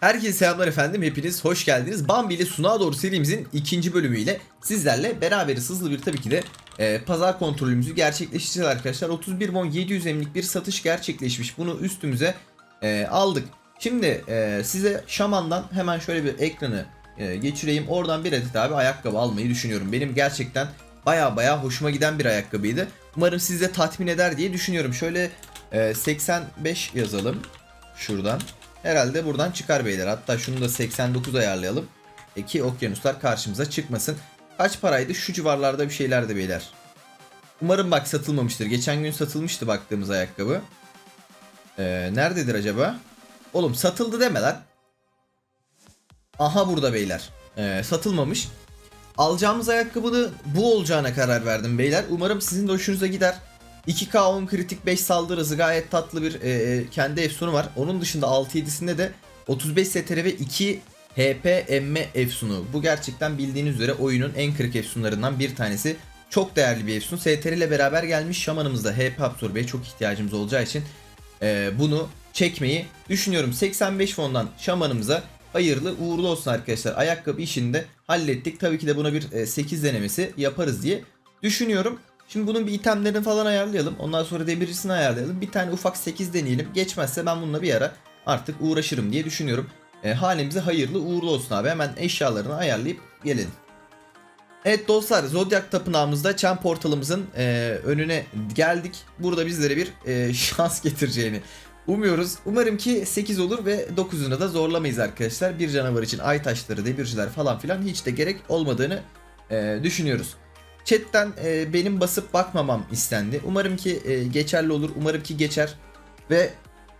Herkese selamlar efendim. Hepiniz hoş geldiniz. Bambi ile Sunağa Doğru serimizin ikinci bölümüyle sizlerle beraberiz. Hızlı bir tabii ki de e, pazar kontrolümüzü gerçekleştireceğiz arkadaşlar. 31 won 700 emlik bir satış gerçekleşmiş. Bunu üstümüze e, aldık. Şimdi e, size Şaman'dan hemen şöyle bir ekranı e, geçireyim. Oradan bir adet abi ayakkabı almayı düşünüyorum. Benim gerçekten baya baya hoşuma giden bir ayakkabıydı. Umarım sizi de tatmin eder diye düşünüyorum. Şöyle e, 85 yazalım şuradan. Herhalde buradan çıkar beyler. Hatta şunu da 89 ayarlayalım. E ki okyanuslar karşımıza çıkmasın. Kaç paraydı? Şu civarlarda bir şeylerdi beyler. Umarım bak satılmamıştır. Geçen gün satılmıştı baktığımız ayakkabı. Ee, nerededir acaba? Oğlum satıldı deme lan. Aha burada beyler. Ee, satılmamış. Alacağımız ayakkabının bu olacağına karar verdim beyler. Umarım sizin de hoşunuza gider. 2K 10 kritik 5 saldırı hızı gayet tatlı bir e, e, kendi efsunu var. Onun dışında 6-7'sinde de 35 STR ve 2 HP emme efsunu. Bu gerçekten bildiğiniz üzere oyunun en kırık efsunlarından bir tanesi. Çok değerli bir efsun. STR ile beraber gelmiş şamanımızda HP absorbeye çok ihtiyacımız olacağı için e, bunu çekmeyi düşünüyorum. 85 fondan şamanımıza hayırlı uğurlu olsun arkadaşlar. Ayakkabı işini de hallettik. Tabii ki de buna bir e, 8 denemesi yaparız diye düşünüyorum. Şimdi bunun bir itemlerini falan ayarlayalım. Ondan sonra demircisini ayarlayalım. Bir tane ufak 8 deneyelim. Geçmezse ben bununla bir ara artık uğraşırım diye düşünüyorum. E, halimize hayırlı uğurlu olsun abi. Hemen eşyalarını ayarlayıp gelelim. Evet dostlar Zodiac tapınağımızda Çan portalımızın e, önüne geldik. Burada bizlere bir e, şans getireceğini umuyoruz. Umarım ki 8 olur ve 9'una da zorlamayız arkadaşlar. Bir canavar için ay taşları, demirciler falan filan hiç de gerek olmadığını e, düşünüyoruz. Chatten e, benim basıp bakmamam istendi. Umarım ki e, geçerli olur. Umarım ki geçer. Ve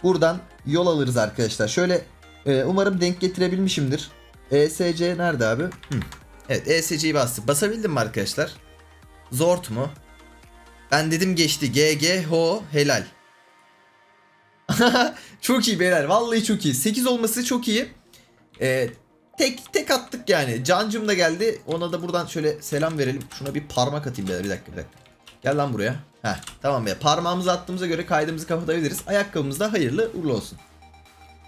buradan yol alırız arkadaşlar. Şöyle e, umarım denk getirebilmişimdir. ESC nerede abi? Hı. Evet ESC'yi bastık. Basabildim mi arkadaşlar? Zort mu? Ben dedim geçti. GG ho helal. çok iyi beyler. Vallahi çok iyi. 8 olması çok iyi. Ee, tek tek attık yani. Cancım da geldi. Ona da buradan şöyle selam verelim. Şuna bir parmak atayım. Bir dakika bir dakika. Gel lan buraya. Heh tamam be. Parmağımızı attığımıza göre kaydımızı kapatabiliriz. Ayakkabımızda hayırlı uğurlu olsun.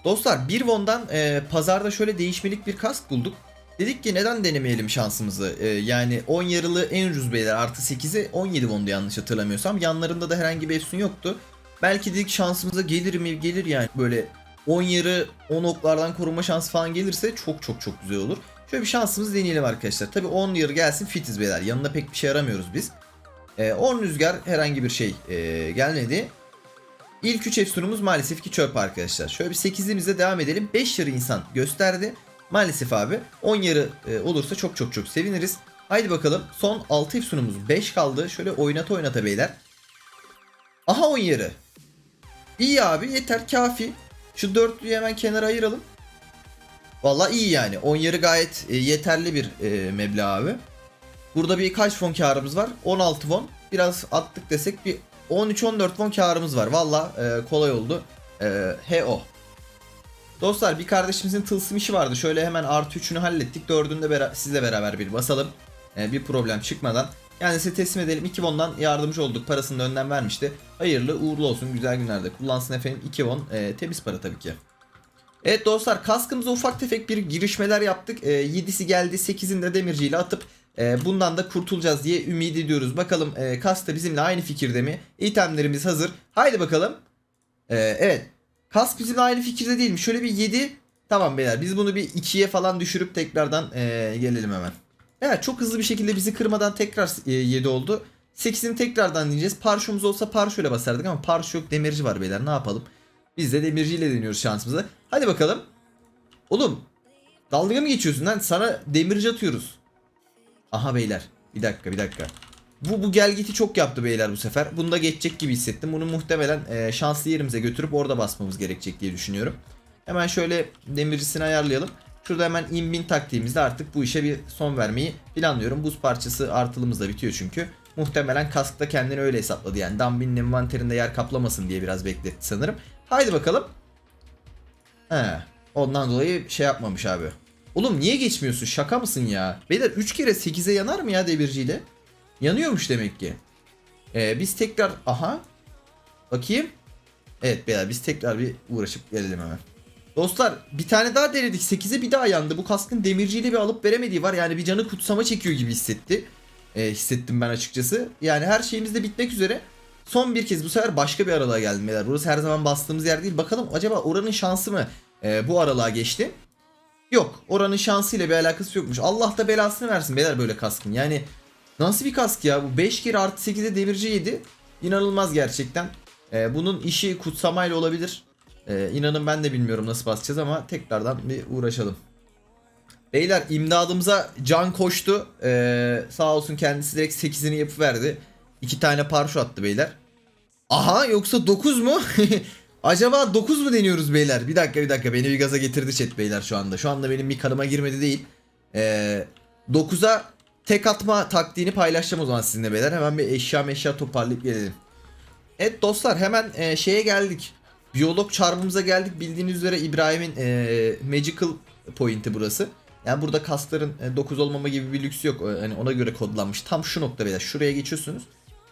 Dostlar bir Won'dan e, pazarda şöyle değişmelik bir kask bulduk. Dedik ki neden denemeyelim şansımızı? E, yani 10 yarılı en ucuz beyler artı 8'i 17 Won'du yanlış hatırlamıyorsam. Yanlarında da herhangi bir efsun yoktu. Belki dedik şansımıza gelir mi? Gelir yani böyle 10 yarı 10 oklardan korunma şansı falan gelirse çok çok çok güzel olur. Şöyle bir şansımızı deneyelim arkadaşlar. Tabi 10 yarı gelsin fitiz beyler. Yanına pek bir şey aramıyoruz biz. E, 10 rüzgar herhangi bir şey e, gelmedi. İlk 3 efsunumuz maalesef ki çöp arkadaşlar. Şöyle bir 8'imizde devam edelim. 5 yarı insan gösterdi. Maalesef abi 10 yarı e, olursa çok çok çok seviniriz. Haydi bakalım son 6 efsunumuz 5 kaldı. Şöyle oynata oynata beyler. Aha 10 yarı. İyi abi yeter kafi. Şu dörtlüyü hemen kenara ayıralım. Valla iyi yani. 10 yarı gayet e, yeterli bir e, meblağ abi. Burada bir kaç fon karımız var? 16 won. Biraz attık desek bir 13-14 won karımız var. Valla e, kolay oldu. E, HO. Dostlar bir kardeşimizin tılsım işi vardı. Şöyle hemen artı 3'ünü hallettik. Dördünü de bera- sizle beraber bir basalım. E, bir problem çıkmadan. Yani size teslim edelim. 2 won'dan yardımcı olduk. Parasını da önden vermişti. Hayırlı uğurlu olsun. Güzel günlerde kullansın efendim. 2 won. E, temiz para tabii ki. Evet dostlar kaskımıza ufak tefek bir girişmeler yaptık. E, 7'si geldi 8'ini de demirciyle atıp e, bundan da kurtulacağız diye ümit ediyoruz. Bakalım e, kask da bizimle aynı fikirde mi? İtemlerimiz hazır. Haydi bakalım. E, evet. Kask bizimle aynı fikirde değil mi? Şöyle bir 7. Tamam beyler biz bunu bir 2'ye falan düşürüp tekrardan e, gelelim hemen. Evet çok hızlı bir şekilde bizi kırmadan tekrar e, 7 oldu. 8'ini tekrardan diyeceğiz. Parşomuz olsa parşöyle basardık ama parşö yok demirci var beyler ne yapalım. Biz de demirciyle deniyoruz şansımızı. Hadi bakalım. Oğlum dalga mı geçiyorsun lan? Sana demirci atıyoruz. Aha beyler. Bir dakika bir dakika. Bu, bu gelgiti çok yaptı beyler bu sefer. Bunda geçecek gibi hissettim. Bunu muhtemelen e, şanslı yerimize götürüp orada basmamız gerekecek diye düşünüyorum. Hemen şöyle demircisini ayarlayalım. Şurada hemen inbin taktiğimizde artık bu işe bir son vermeyi planlıyorum. Buz parçası artılımız da bitiyor çünkü. Muhtemelen kask da kendini öyle hesapladı yani. Dumbin'in envanterinde yer kaplamasın diye biraz bekletti sanırım. Haydi bakalım. He. Ondan dolayı şey yapmamış abi. Oğlum niye geçmiyorsun? Şaka mısın ya? Beyler 3 kere 8'e yanar mı ya demirciyle? Yanıyormuş demek ki. Ee, biz tekrar... Aha. Bakayım. Evet beyler biz tekrar bir uğraşıp gelelim hemen. Dostlar bir tane daha denedik. 8'e bir daha yandı. Bu kaskın demirciyle bir alıp veremediği var. Yani bir canı kutsama çekiyor gibi hissetti. Ee, hissettim ben açıkçası. Yani her şeyimiz de bitmek üzere. Son bir kez bu sefer başka bir aralığa geldim beyler. Burası her zaman bastığımız yer değil. Bakalım acaba oranın şansı mı e, bu aralığa geçti? Yok. Oranın şansıyla bir alakası yokmuş. Allah da belasını versin beyler böyle kaskın. Yani nasıl bir kask ya? Bu 5 kere artı 8'e demirci yedi. İnanılmaz gerçekten. Ee, bunun işi kutsamayla olabilir. Ee, inanın ben de bilmiyorum nasıl basacağız ama tekrardan bir uğraşalım. Beyler imdadımıza can koştu. Ee, sağ olsun kendisi direkt 8'ini yapıverdi. İki tane parşu attı beyler. Aha yoksa 9 mu? Acaba 9 mu deniyoruz beyler? Bir dakika bir dakika beni bir gaza getirdi chat beyler şu anda. Şu anda benim bir kanıma girmedi değil. Ee, 9'a tek atma taktiğini paylaşacağım o zaman sizinle beyler. Hemen bir eşya meşya toparlayıp gelelim. Evet dostlar hemen e, şeye geldik. Biyolog çarmımıza geldik. Bildiğiniz üzere İbrahim'in e, magical point'i burası. Yani burada kasların 9 olmama gibi bir lüks yok. E, Hani ona göre kodlanmış. Tam şu nokta beyler. Şuraya geçiyorsunuz.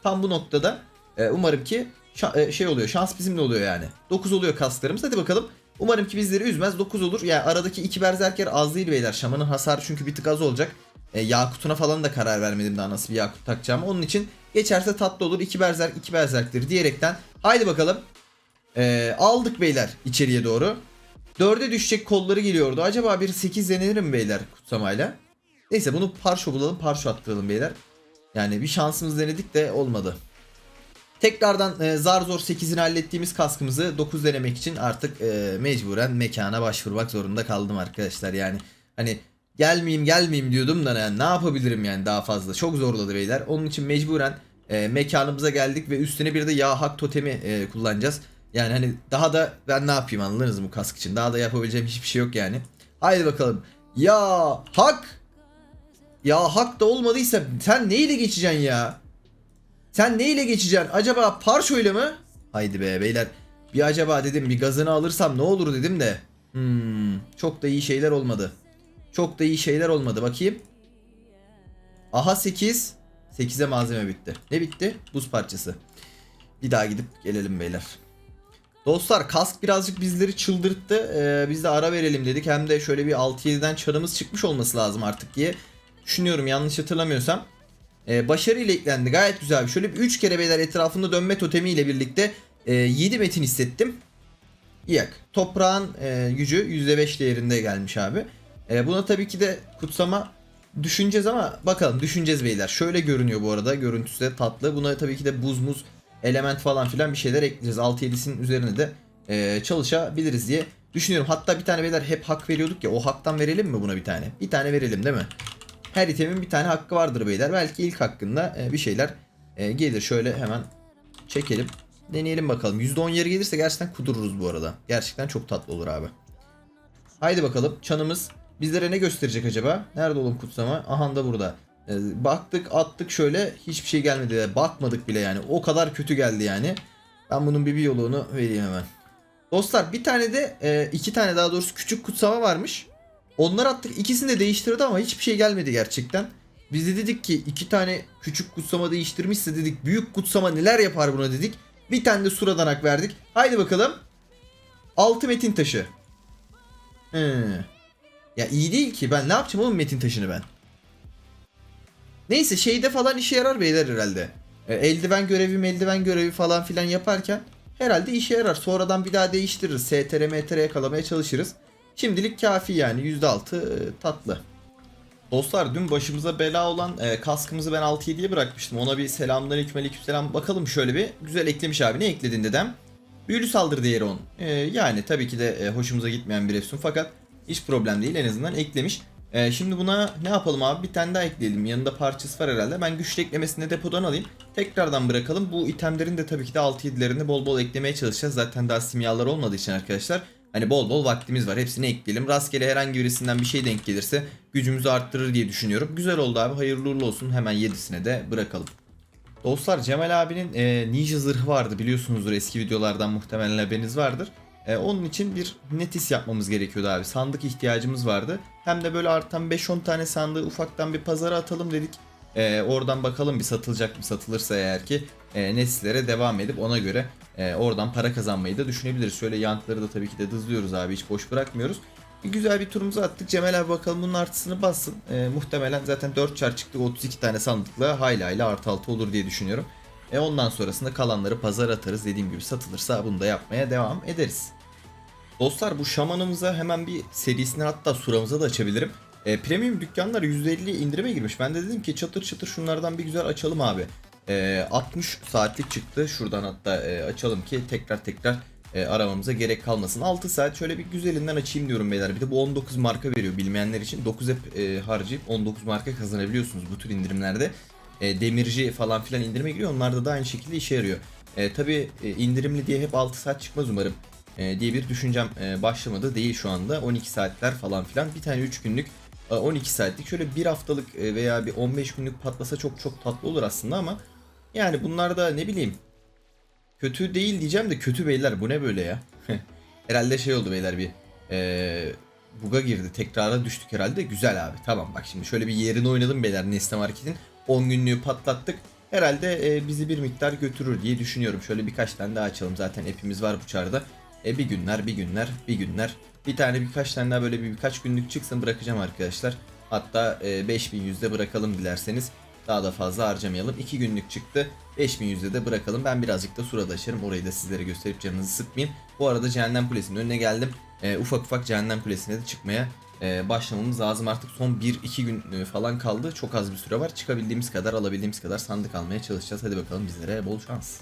Tam bu noktada e, umarım ki e, şey oluyor. Şans bizimle oluyor yani. 9 oluyor kaslarımız. Hadi bakalım. Umarım ki bizleri üzmez. 9 olur. Yani aradaki iki berzerker az değil beyler. Şamanın hasarı çünkü bir tık az olacak. E, Yakut'una falan da karar vermedim daha nasıl bir Yakut takacağımı. Onun için geçerse tatlı olur. İki berzerk iki berzerktir diyerekten. Haydi bakalım. E, aldık beyler içeriye doğru. Dörde düşecek kolları geliyordu. Acaba bir 8 denenir mi beyler kutsamayla? Neyse bunu parşo bulalım parşo attıralım beyler. Yani bir şansımız denedik de olmadı. Tekrardan e, zar zor 8'ini hallettiğimiz kaskımızı 9 denemek için artık e, mecburen mekana başvurmak zorunda kaldım arkadaşlar. Yani hani gelmeyeyim gelmeyeyim diyordum da yani ne yapabilirim yani daha fazla. Çok zorladı beyler. Onun için mecburen e, mekanımıza geldik ve üstüne bir de yağ hak totemi e, kullanacağız. Yani hani daha da ben ne yapayım anladınız mı bu kask için? Daha da yapabileceğim hiçbir şey yok yani. Haydi bakalım. Ya hak. Ya hak da olmadıysa sen neyle geçeceksin ya? Sen neyle geçeceksin? Acaba parşo ile mi? Haydi be beyler. Bir acaba dedim bir gazını alırsam ne olur dedim de. Hmm, çok da iyi şeyler olmadı. Çok da iyi şeyler olmadı. Bakayım. Aha 8. 8'e malzeme bitti. Ne bitti? Buz parçası. Bir daha gidip gelelim beyler. Dostlar kask birazcık bizleri çıldırttı. Ee, biz de ara verelim dedik. Hem de şöyle bir 6-7'den çarımız çıkmış olması lazım artık diye düşünüyorum yanlış hatırlamıyorsam. Ee, başarıyla eklendi. Gayet güzel. Şöyle bir 3 kere beyler etrafında dönme totemiyle birlikte e, 7 metin hissettim. Yak. Toprağın e, gücü %5 değerinde gelmiş abi. E, buna tabii ki de kutsama düşüneceğiz ama bakalım düşüneceğiz beyler. Şöyle görünüyor bu arada. Görüntüsü de tatlı. Buna tabii ki de buz muz element falan filan bir şeyler ekleyeceğiz. 6-7'sinin üzerine de e, çalışabiliriz diye düşünüyorum. Hatta bir tane beyler hep hak veriyorduk ya. O haktan verelim mi buna bir tane? Bir tane verelim değil mi? Her itemin bir tane hakkı vardır beyler. Belki ilk hakkında e, bir şeyler e, gelir. Şöyle hemen çekelim. Deneyelim bakalım. %10 yeri gelirse gerçekten kudururuz bu arada. Gerçekten çok tatlı olur abi. Haydi bakalım. Çanımız bizlere ne gösterecek acaba? Nerede oğlum kutsama? Aha da burada. E, baktık attık şöyle hiçbir şey gelmedi. Bakmadık bile yani. O kadar kötü geldi yani. Ben bunun bir biyoloğunu vereyim hemen. Dostlar bir tane de e, iki tane daha doğrusu küçük kutsama varmış. Onlar attık ikisini de değiştirdi ama hiçbir şey gelmedi gerçekten. Biz de dedik ki iki tane küçük kutsama değiştirmişse dedik büyük kutsama neler yapar buna dedik. Bir tane de suradanak verdik. Haydi bakalım. Altı metin taşı. He. Ya iyi değil ki ben ne yapacağım oğlum metin taşını ben. Neyse şeyde falan işe yarar beyler herhalde. E, eldiven görevi eldiven görevi falan filan yaparken herhalde işe yarar. Sonradan bir daha değiştiririz. STR MTR yakalamaya çalışırız. Şimdilik kafi yani %6 e, tatlı. Dostlar dün başımıza bela olan e, kaskımızı ben 6-7'ye bırakmıştım. Ona bir selamünaleyküm aleykümselam bakalım şöyle bir. Güzel eklemiş abi. Ne ekledin dedem? Büyülü saldırı değeri 10. E, yani tabii ki de e, hoşumuza gitmeyen bir efsun fakat hiç problem değil en azından eklemiş. E, şimdi buna ne yapalım abi? Bir tane daha ekleyelim. Yanında parçası var herhalde. Ben güçlü eklemesini depodan alayım. Tekrardan bırakalım. Bu itemlerin de tabii ki de 6-7'lerini bol bol eklemeye çalışacağız. Zaten daha simyalar olmadığı için arkadaşlar. Hani bol bol vaktimiz var. Hepsini ekleyelim. Rastgele herhangi birisinden bir şey denk gelirse gücümüzü arttırır diye düşünüyorum. Güzel oldu abi. Hayırlı uğurlu olsun. Hemen 7'sine de bırakalım. Dostlar Cemal abinin e, ninja zırhı vardı biliyorsunuzdur eski videolardan muhtemelen haberiniz vardır. E, onun için bir netis yapmamız gerekiyordu abi. Sandık ihtiyacımız vardı. Hem de böyle artan 5-10 tane sandığı ufaktan bir pazara atalım dedik. E, oradan bakalım bir satılacak mı satılırsa eğer ki e, netislere devam edip ona göre E, oradan para kazanmayı da düşünebiliriz. Şöyle yankları da tabii ki de dızlıyoruz abi hiç boş bırakmıyoruz. Bir güzel bir turumuzu attık. Cemal abi bakalım bunun artısını bassın. E, muhtemelen zaten 4 çar çıktı 32 tane sandıkla hayli hayli artı altı olur diye düşünüyorum. E, ondan sonrasında kalanları pazar atarız. Dediğim gibi satılırsa bunu da yapmaya devam ederiz. Dostlar bu şamanımıza hemen bir serisini hatta suramıza da açabilirim. E, premium dükkanlar %50 indirime girmiş. Ben de dedim ki çatır çatır şunlardan bir güzel açalım abi. E, 60 saatlik çıktı. Şuradan hatta e, açalım ki tekrar tekrar e, aramamıza gerek kalmasın. 6 saat şöyle bir güzelinden açayım diyorum beyler. Bir de bu 19 marka veriyor bilmeyenler için. 9 hep e, harcayıp 19 marka kazanabiliyorsunuz bu tür indirimlerde. E, demirci falan filan indirime giriyor. Onlarda da aynı şekilde işe yarıyor. E, Tabi indirimli diye hep 6 saat çıkmaz umarım e, diye bir düşüncem e, başlamadı değil şu anda. 12 saatler falan filan. Bir tane 3 günlük e, 12 saatlik şöyle bir haftalık e, veya bir 15 günlük patlasa çok çok tatlı olur aslında ama yani bunlar da ne bileyim kötü değil diyeceğim de kötü beyler bu ne böyle ya. herhalde şey oldu beyler bir e, buga girdi tekrara düştük herhalde güzel abi tamam bak şimdi şöyle bir yerini oynadım beyler Nesne Market'in 10 günlüğü patlattık. Herhalde e, bizi bir miktar götürür diye düşünüyorum. Şöyle birkaç tane daha açalım zaten hepimiz var bu çarda. E, bir günler, bir günler, bir günler. Bir tane birkaç tane daha böyle bir birkaç günlük çıksın bırakacağım arkadaşlar. Hatta e, 5100'de bırakalım dilerseniz. Daha da fazla harcamayalım. 2 günlük çıktı. 5100'de de bırakalım. Ben birazcık da surada açarım. Orayı da sizlere gösterip canınızı sıkmayayım. Bu arada Cehennem Kulesi'nin önüne geldim. E, ufak ufak Cehennem Kulesi'ne de çıkmaya e, başlamamız lazım. Artık son 1-2 gün e, falan kaldı. Çok az bir süre var. Çıkabildiğimiz kadar, alabildiğimiz kadar sandık almaya çalışacağız. Hadi bakalım bizlere bol şans.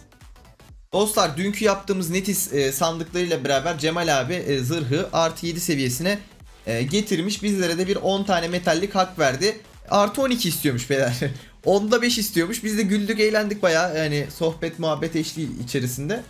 Dostlar dünkü yaptığımız Netis e, sandıklarıyla beraber Cemal abi e, zırhı artı 7 seviyesine e, getirmiş. Bizlere de bir 10 tane metallik hak verdi. Artı 12 istiyormuş beyler. 10'da 5 istiyormuş. Biz de güldük eğlendik bayağı yani sohbet muhabbet eşliği içerisinde.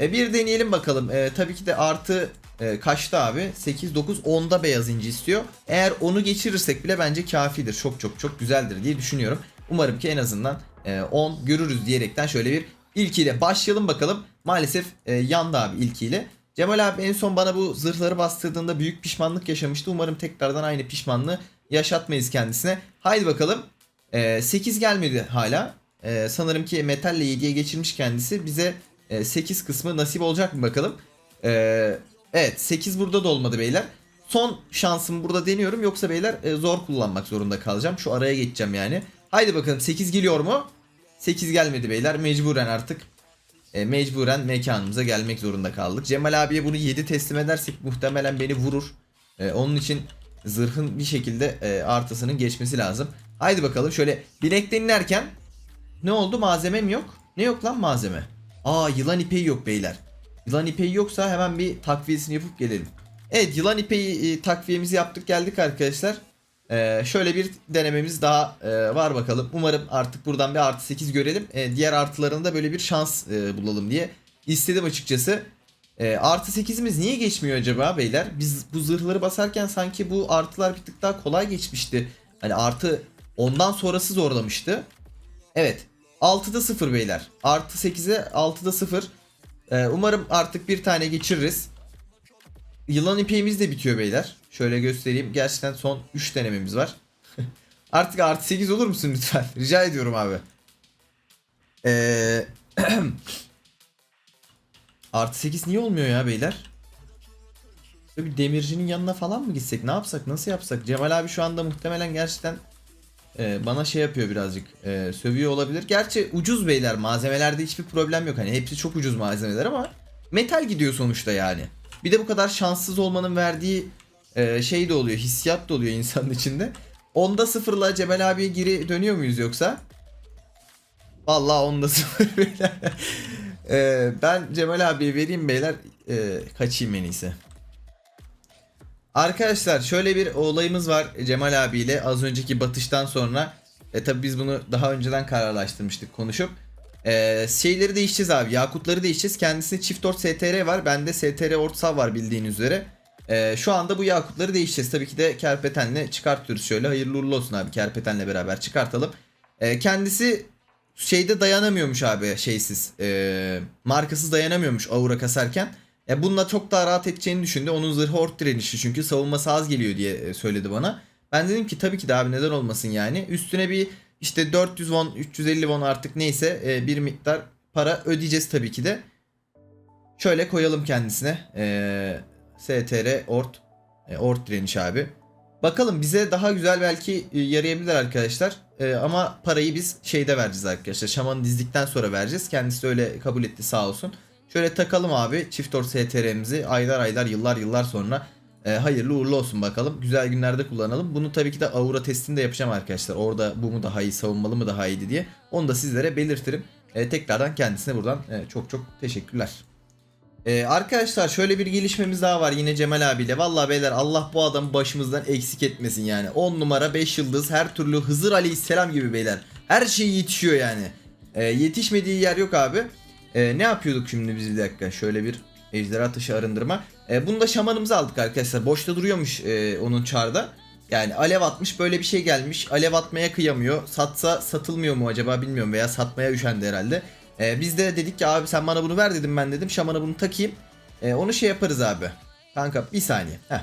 E, bir deneyelim bakalım. E, tabii ki de artı e, kaçta abi? 8, 9, 10'da beyaz inci istiyor. Eğer onu geçirirsek bile bence kafidir. Çok çok çok güzeldir diye düşünüyorum. Umarım ki en azından e, 10 görürüz diyerekten şöyle bir ilkiyle başlayalım bakalım. Maalesef e, yandı abi ilkiyle. Cemal abi en son bana bu zırhları bastırdığında büyük pişmanlık yaşamıştı. Umarım tekrardan aynı pişmanlığı yaşatmayız kendisine. Haydi bakalım. E, 8 gelmedi hala. E, sanırım ki metalle 7'ye geçirmiş kendisi. Bize e, 8 kısmı nasip olacak mı bakalım. E, evet 8 burada da olmadı beyler. Son şansımı burada deniyorum. Yoksa beyler e, zor kullanmak zorunda kalacağım. Şu araya geçeceğim yani. Haydi bakalım 8 geliyor mu? 8 gelmedi beyler. Mecburen artık e, mecburen mekanımıza gelmek zorunda kaldık. Cemal abiye bunu 7 teslim edersek muhtemelen beni vurur. E, onun için zırhın bir şekilde e, artısının geçmesi lazım. Haydi bakalım şöyle binekten inerken ne oldu malzemem yok. Ne yok lan malzeme? Aa yılan ipeği yok beyler. Yılan ipeği yoksa hemen bir takviyesini yapıp gelelim. Evet yılan ipeği e, takviyemizi yaptık geldik arkadaşlar. Ee, şöyle bir denememiz daha e, var bakalım. Umarım artık buradan bir artı 8 görelim. E, diğer artılarında böyle bir şans e, bulalım diye istedim açıkçası. E, artı 8'imiz niye geçmiyor acaba beyler? Biz bu zırhları basarken sanki bu artılar bir tık daha kolay geçmişti. Hani artı ondan sonrası zorlamıştı. Evet. 6'da 0 beyler. Artı 8'e 6'da 0. E, umarım artık bir tane geçiririz. Yılan ipeğimiz de bitiyor beyler. Şöyle göstereyim. Gerçekten son 3 denememiz var. Artık artı 8 olur musun lütfen? Rica ediyorum abi. Ee, artı 8 niye olmuyor ya beyler? Bir demircinin yanına falan mı gitsek? Ne yapsak? Nasıl yapsak? Cemal abi şu anda muhtemelen gerçekten e, bana şey yapıyor birazcık. E, sövüyor olabilir. Gerçi ucuz beyler. Malzemelerde hiçbir problem yok. Hani hepsi çok ucuz malzemeler ama metal gidiyor sonuçta yani. Bir de bu kadar şanssız olmanın verdiği e, şey de oluyor, hissiyat da oluyor insanın içinde. Onda sıfırla Cebel abiye geri dönüyor muyuz yoksa? Vallahi onda sıfır. E, ben Cemal abiye vereyim beyler. E, kaçayım en iyisi. Arkadaşlar şöyle bir olayımız var Cemal abiyle az önceki batıştan sonra. E tabi biz bunu daha önceden kararlaştırmıştık konuşup. E, şeyleri değişeceğiz abi. Yakutları değişeceğiz. Kendisinde çift ort STR var. Bende STR ortsav var bildiğiniz üzere. Ee, şu anda bu yakutları değişeceğiz. Tabii ki de kerpetenle çıkartıyoruz şöyle. Hayırlı uğurlu olsun abi kerpetenle beraber çıkartalım. Ee, kendisi şeyde dayanamıyormuş abi şeysiz. Ee, markasız dayanamıyormuş aura kasarken. E, bununla çok daha rahat edeceğini düşündü. Onun zırhı ort direnişli çünkü savunması az geliyor diye e, söyledi bana. Ben dedim ki tabii ki de abi neden olmasın yani. Üstüne bir işte 400 won 350 won artık neyse e, bir miktar para ödeyeceğiz tabii ki de. Şöyle koyalım kendisine. Ee, STR Ort. E, Ort direniş abi. Bakalım bize daha güzel belki e, yarayabilir arkadaşlar. E, ama parayı biz şeyde vereceğiz arkadaşlar. Şamanı dizdikten sonra vereceğiz. Kendisi öyle kabul etti sağ olsun. Şöyle takalım abi çift ort STR'mizi aylar aylar yıllar yıllar sonra e, hayırlı uğurlu olsun bakalım. Güzel günlerde kullanalım. Bunu tabii ki de Aura testini de yapacağım arkadaşlar. Orada bu mu daha iyi savunmalı mı daha iyiydi diye. Onu da sizlere belirtirim. E, tekrardan kendisine buradan e, çok çok teşekkürler. Ee, arkadaşlar şöyle bir gelişmemiz daha var yine Cemal abiyle. Vallahi beyler Allah bu adamı başımızdan eksik etmesin yani. 10 numara 5 yıldız her türlü Hızır Aleyhisselam gibi beyler. Her şey yetişiyor yani. Ee, yetişmediği yer yok abi. Ee, ne yapıyorduk şimdi biz bir dakika? Şöyle bir ejderha taşı arındırma. Ee, bunu da şamanımıza aldık arkadaşlar. Boşta duruyormuş e, onun çarda. Yani alev atmış böyle bir şey gelmiş. Alev atmaya kıyamıyor. Satsa satılmıyor mu acaba bilmiyorum veya satmaya üşendi herhalde. Ee, biz de dedik ki abi sen bana bunu ver dedim ben dedim. Şamana bunu takayım. Ee, onu şey yaparız abi. Kanka bir saniye. Heh.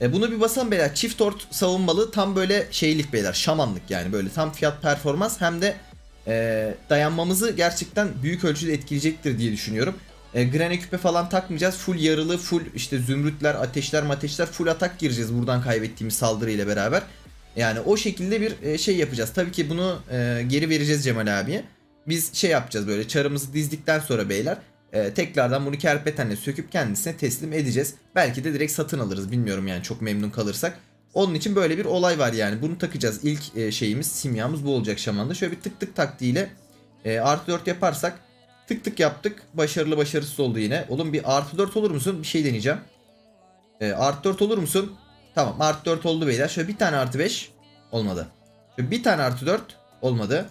Ee, bunu bir basalım beyler. Çift ort savunmalı tam böyle şeylik beyler. Şamanlık yani böyle tam fiyat performans hem de e, dayanmamızı gerçekten büyük ölçüde etkileyecektir diye düşünüyorum. E, Granny küpe falan takmayacağız. Full yarılı, full işte zümrütler, ateşler, mateşler full atak gireceğiz buradan kaybettiğimiz saldırı ile beraber. Yani o şekilde bir e, şey yapacağız. Tabii ki bunu e, geri vereceğiz Cemal abiye. Biz şey yapacağız böyle çarımızı dizdikten sonra beyler e, tekrardan bunu kerpetenle söküp kendisine teslim edeceğiz. Belki de direkt satın alırız bilmiyorum yani çok memnun kalırsak. Onun için böyle bir olay var yani. Bunu takacağız. İlk e, şeyimiz, simyamız bu olacak şamanda. Şöyle bir tık tık taktiğiyle e, artı 4 yaparsak tık tık yaptık. Başarılı başarısız oldu yine. Oğlum bir artı 4 olur musun? Bir şey deneyeceğim. E, artı 4 olur musun? Tamam artı 4 oldu beyler. Şöyle bir tane artı 5 olmadı. Şöyle bir tane artı 4 olmadı.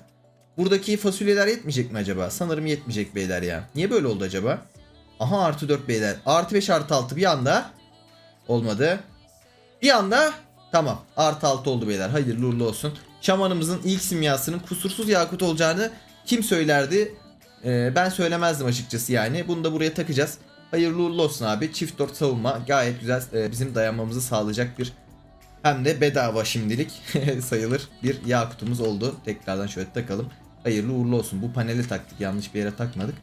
Buradaki fasulyeler yetmeyecek mi acaba? Sanırım yetmeyecek beyler ya. Niye böyle oldu acaba? Aha artı 4 beyler. Artı 5 artı 6 bir anda. Olmadı. Bir anda. Tamam. Artı 6 oldu beyler. Hayırlı uğurlu olsun. Şamanımızın ilk simyasının kusursuz yakut olacağını kim söylerdi? Ee, ben söylemezdim açıkçası yani. Bunu da buraya takacağız. Hayırlı uğurlu olsun abi. Çift 4 savunma gayet güzel e, bizim dayanmamızı sağlayacak bir hem de bedava şimdilik sayılır bir yakutumuz oldu. Tekrardan şöyle takalım. Hayırlı uğurlu olsun. Bu paneli taktık. Yanlış bir yere takmadık.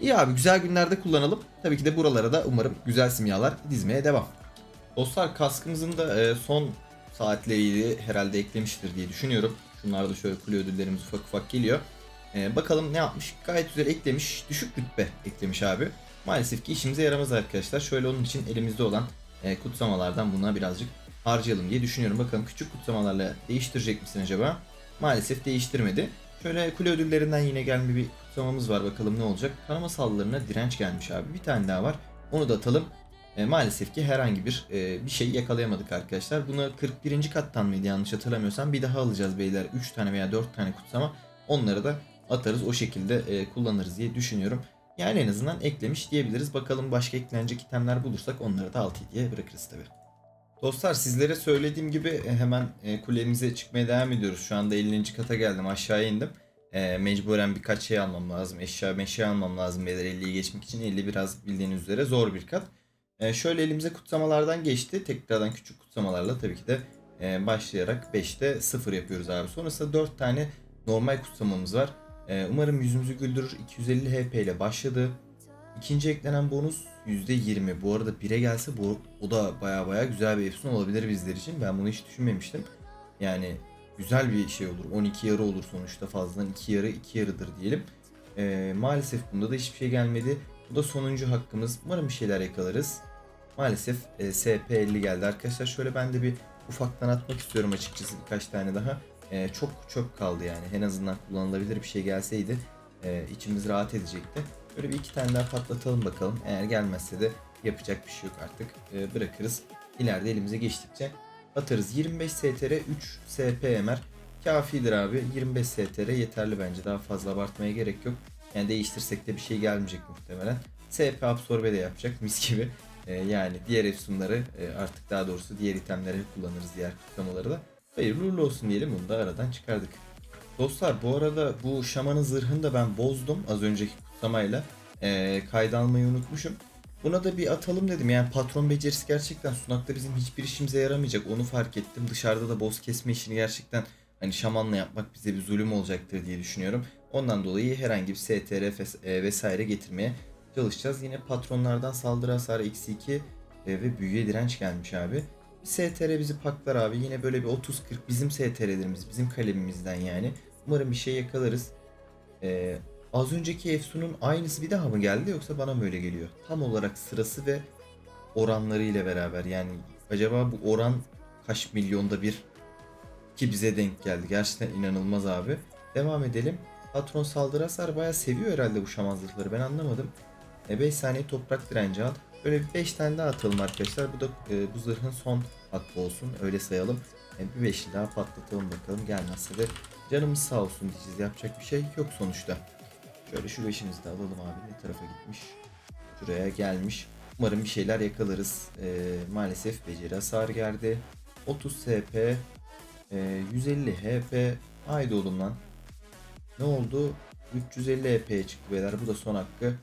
İyi abi güzel günlerde kullanalım. Tabii ki de buralara da umarım güzel simyalar dizmeye devam. Dostlar kaskımızın da e, son saatleriyle herhalde eklemiştir diye düşünüyorum. Şunlar da şöyle kule ödüllerimiz ufak ufak geliyor. E, bakalım ne yapmış? Gayet güzel eklemiş. Düşük rütbe eklemiş abi. Maalesef ki işimize yaramaz arkadaşlar. Şöyle onun için elimizde olan e, kutsamalardan buna birazcık harcayalım diye düşünüyorum. Bakalım küçük kutlamalarla değiştirecek misin acaba? Maalesef değiştirmedi. Şöyle kule ödüllerinden yine gelme bir kutlamamız var. Bakalım ne olacak. Kanama saldırılarına direnç gelmiş abi. Bir tane daha var. Onu da atalım. E, maalesef ki herhangi bir e, bir şey yakalayamadık arkadaşlar. Bunu 41. kattan mıydı yanlış hatırlamıyorsam. Bir daha alacağız beyler. 3 tane veya 4 tane kutsama. Onları da atarız. O şekilde e, kullanırız diye düşünüyorum. Yani en azından eklemiş diyebiliriz. Bakalım başka eklenecek itemler bulursak onları da 6 diye bırakırız tabii. Dostlar sizlere söylediğim gibi e, hemen e, kulemize çıkmaya devam ediyoruz. Şu anda 50. kata geldim aşağıya indim. E, mecburen birkaç şey almam lazım. Eşya meşya almam lazım beyler 50'yi geçmek için. 50 biraz bildiğiniz üzere zor bir kat. E, şöyle elimize kutsamalardan geçti. Tekrardan küçük kutsamalarla tabii ki de e, başlayarak 5'te 0 yapıyoruz abi. Sonrasında 4 tane normal kutsamamız var. E, umarım yüzümüzü güldürür. 250 HP ile başladı. İkinci eklenen bonus %20. Bu arada 1'e gelse bu o da baya baya güzel bir efsun olabilir bizler için. Ben bunu hiç düşünmemiştim. Yani güzel bir şey olur. 12 yarı olur sonuçta fazladan 2 yarı 2 yarıdır diyelim. Ee, maalesef bunda da hiçbir şey gelmedi. Bu da sonuncu hakkımız. Umarım bir şeyler yakalarız. Maalesef e, SP50 geldi. Arkadaşlar şöyle ben de bir ufaktan atmak istiyorum açıkçası birkaç tane daha. E, çok çöp kaldı yani. En azından kullanılabilir bir şey gelseydi e, içimiz rahat edecekti. Böyle bir iki tane daha patlatalım bakalım. Eğer gelmezse de yapacak bir şey yok artık. E, bırakırız. İleride elimize geçtikçe atarız. 25 STR 3 SP MR kafidir abi. 25 STR yeterli bence. Daha fazla abartmaya gerek yok. Yani değiştirsek de bir şey gelmeyecek muhtemelen. SP absorbe de yapacak mis gibi. E, yani diğer efsunları e, artık daha doğrusu diğer itemleri kullanırız diğer kutlamaları da. Hayırlı uğurlu olsun diyelim bunu da aradan çıkardık. Dostlar bu arada bu şamanın zırhını da ben bozdum az önceki kutlamayla. E, kayda almayı unutmuşum. Buna da bir atalım dedim. Yani patron becerisi gerçekten sunakta bizim hiçbir işimize yaramayacak. Onu fark ettim. Dışarıda da boss kesme işini gerçekten hani şamanla yapmak bize bir zulüm olacaktır diye düşünüyorum. Ondan dolayı herhangi bir STR e, vesaire getirmeye çalışacağız. Yine patronlardan saldırı hasarı eksi 2 e, ve büyüye direnç gelmiş abi. STR bizi paklar abi. Yine böyle bir 30-40 bizim STR'lerimiz, bizim kalemimizden yani. Umarım bir şey yakalarız. Ee, az önceki Efsun'un aynısı bir daha mı geldi yoksa bana mı öyle geliyor? Tam olarak sırası ve oranlarıyla beraber yani acaba bu oran kaç milyonda bir ki bize denk geldi. Gerçekten inanılmaz abi. Devam edelim. Patron saldırı hasar bayağı seviyor herhalde bu şaman zırhları ben anlamadım. 5 saniye toprak direnci al. Böyle bir 5 tane daha atalım arkadaşlar. Bu da e, bu zırhın son hakkı olsun. Öyle sayalım. E, bir 5'li daha patlatalım bakalım. Gelmezse de canımız sağ olsun diyeceğiz. Yapacak bir şey yok sonuçta. Şöyle şu 5'imizi de alalım abi. Ne tarafa gitmiş? Şuraya gelmiş. Umarım bir şeyler yakalarız. E, maalesef beceri hasar geldi. 30 SP. e, 150 HP. Haydi oğlum lan. Ne oldu? 350 EP'ye çıktı beyler. Bu da son hakkı.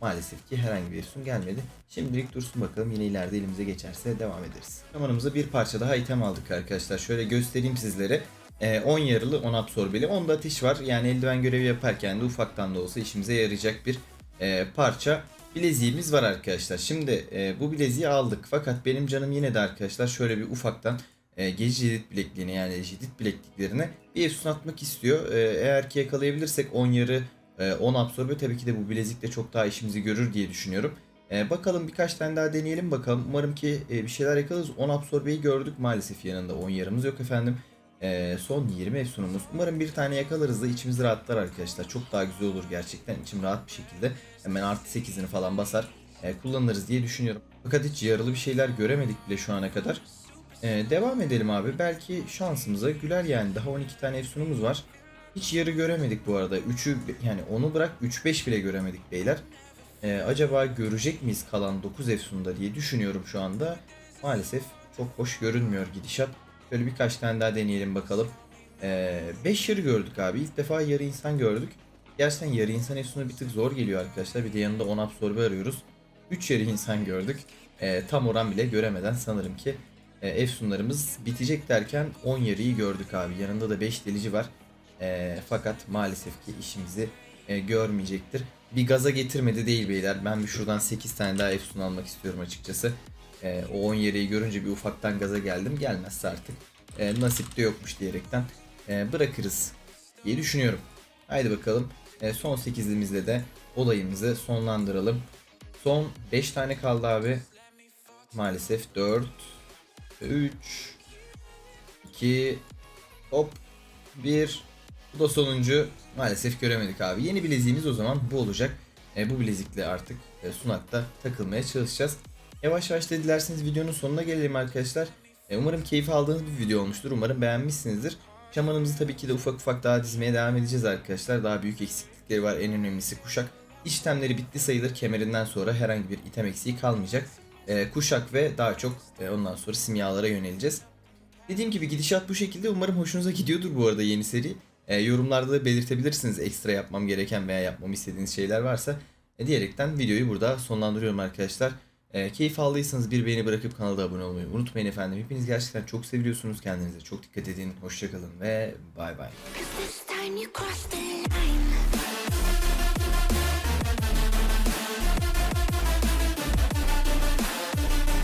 Maalesef ki herhangi bir efsun gelmedi. Şimdilik dursun bakalım yine ileride elimize geçerse devam ederiz. Zamanımıza bir parça daha item aldık arkadaşlar. Şöyle göstereyim sizlere. Ee, 10 yarılı 10 absorbeli 10 da ateş var. Yani eldiven görevi yaparken de ufaktan da olsa işimize yarayacak bir e, parça bileziğimiz var arkadaşlar. Şimdi e, bu bileziği aldık. Fakat benim canım yine de arkadaşlar şöyle bir ufaktan e, gece jedit bilekliğine yani jedit bilekliklerine bir efsun atmak istiyor. E, eğer ki yakalayabilirsek 10 yarı e, 10 absorbe tabii ki de bu bilezikle çok daha işimizi görür diye düşünüyorum. E, bakalım birkaç tane daha deneyelim bakalım. Umarım ki e, bir şeyler yakalarız. 10 absorbeyi gördük maalesef yanında 10 yarımız yok efendim. E, son 20 efsunumuz. Umarım bir tane yakalarız da içimiz rahatlar arkadaşlar. Çok daha güzel olur gerçekten. İçim rahat bir şekilde. Hemen artı 8'ini falan basar. e, kullanırız diye düşünüyorum. Fakat hiç yarılı bir şeyler göremedik bile şu ana kadar. E, devam edelim abi. Belki şansımıza güler yani. Daha 12 tane efsunumuz var. Hiç yarı göremedik bu arada. 3'ü yani onu bırak 3-5 bile göremedik beyler. Ee, acaba görecek miyiz kalan 9 Efsun'da diye düşünüyorum şu anda. Maalesef çok hoş görünmüyor gidişat. Şöyle birkaç tane daha deneyelim bakalım. 5 yarı gördük abi. İlk defa yarı insan gördük. Gerçekten yarı insan Efsun'a bir tık zor geliyor arkadaşlar. Bir de yanında 10 absorbe arıyoruz. 3 yarı insan gördük. Ee, tam oran bile göremeden sanırım ki e, Efsunlarımız bitecek derken 10 yarıyı gördük abi. Yanında da 5 delici var. E, fakat maalesef ki işimizi e, görmeyecektir. Bir gaza getirmedi değil beyler. Ben bir şuradan 8 tane daha Efsun almak istiyorum açıkçası. E, o 10 yeri görünce bir ufaktan gaza geldim. Gelmezse artık e, nasip de yokmuş diyerekten e, bırakırız diye düşünüyorum. Haydi bakalım. E, son 8'limizle de olayımızı sonlandıralım. Son 5 tane kaldı abi. Maalesef 4 3 2 hop 1 bu da sonuncu. Maalesef göremedik abi. Yeni bileziğimiz o zaman bu olacak. E, bu bilezikle artık e, sunakta takılmaya çalışacağız. Yavaş yavaş da dilerseniz videonun sonuna gelelim arkadaşlar. E, umarım keyif aldığınız bir video olmuştur. Umarım beğenmişsinizdir. Şamanımızı tabii ki de ufak ufak daha dizmeye devam edeceğiz arkadaşlar. Daha büyük eksiklikleri var. En önemlisi kuşak. İşlemleri bitti sayılır. Kemerinden sonra herhangi bir item eksiği kalmayacak. E, kuşak ve daha çok e, ondan sonra simyalara yöneleceğiz. Dediğim gibi gidişat bu şekilde. Umarım hoşunuza gidiyordur bu arada yeni seri. E, yorumlarda da belirtebilirsiniz ekstra yapmam gereken veya yapmamı istediğiniz şeyler varsa. E, diyerekten videoyu burada sonlandırıyorum arkadaşlar. E, keyif aldıysanız bir beğeni bırakıp kanala abone olmayı unutmayın efendim. Hepiniz gerçekten çok seviyorsunuz. Kendinize çok dikkat edin. Hoşçakalın ve bay bay.